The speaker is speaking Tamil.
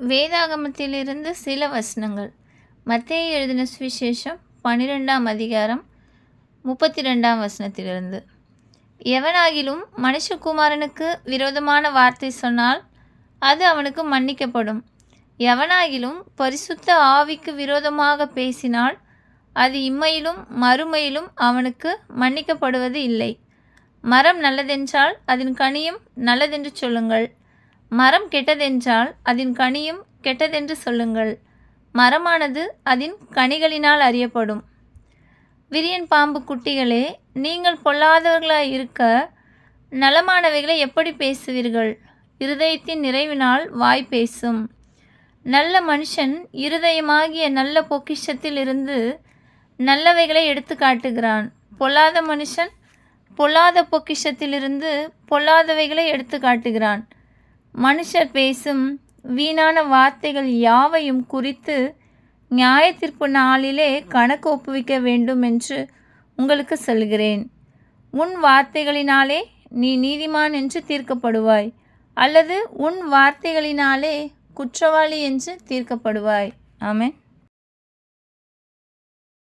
வேதாகமத்திலிருந்து சில வசனங்கள். மத்திய எழுதின சுவிசேஷம் பன்னிரெண்டாம் அதிகாரம் முப்பத்தி ரெண்டாம் வசனத்திலிருந்து. எவனாகிலும் மனுஷகுமாரனுக்கு விரோதமான வார்த்தை சொன்னால் அது அவனுக்கு மன்னிக்கப்படும். எவனாகிலும் பரிசுத்த ஆவிக்கு விரோதமாக பேசினால் அது இம்மையிலும் மறுமையிலும் அவனுக்கு மன்னிக்கப்படுவது இல்லை. மரம் நல்லதென்றால் அதன் கனியும் நல்லதென்று சொல்லுங்கள். மரம் கெட்டதென்றால் அதன் கனியும் கெட்டதென்று சொல்லுங்கள். மரமானது அதன் கனிகளினால் அறியப்படும். விரியன் பாம்பு குட்டிகளே நீங்கள் பொல்லாதவர்களாய் இருக்க நலமானவைகளை எப்படி பேசுவீர்கள்? இருதயத்தின் நிறைவினால் வாய் பேசும். நல்ல மனுஷன் இருதயமாகிய நல்ல பொக்கிஷத்தில் இருந்து நல்லவைகளை எடுத்து காட்டுகிறான். பொல்லாத மனுஷன் பொல்லாத பொக்கிஷத்திலிருந்து பொல்லாதவைகளை எடுத்து காட்டுகிறான். மனுஷர் பேசும் வீணான வார்த்தைகள் யாவையும் குறித்து நியாயத்தீர்ப்பு நாளிலே கணக்கு ஒப்புவிக்க வேண்டும் என்று உங்களுக்கு சொல்கிறேன். உன் வார்த்தைகளினாலே நீ நீதிமான் என்று தீர்க்கப்படுவாய் அல்லது உன் வார்த்தைகளினாலே குற்றவாளி என்று தீர்க்கப்படுவாய். ஆமேன்.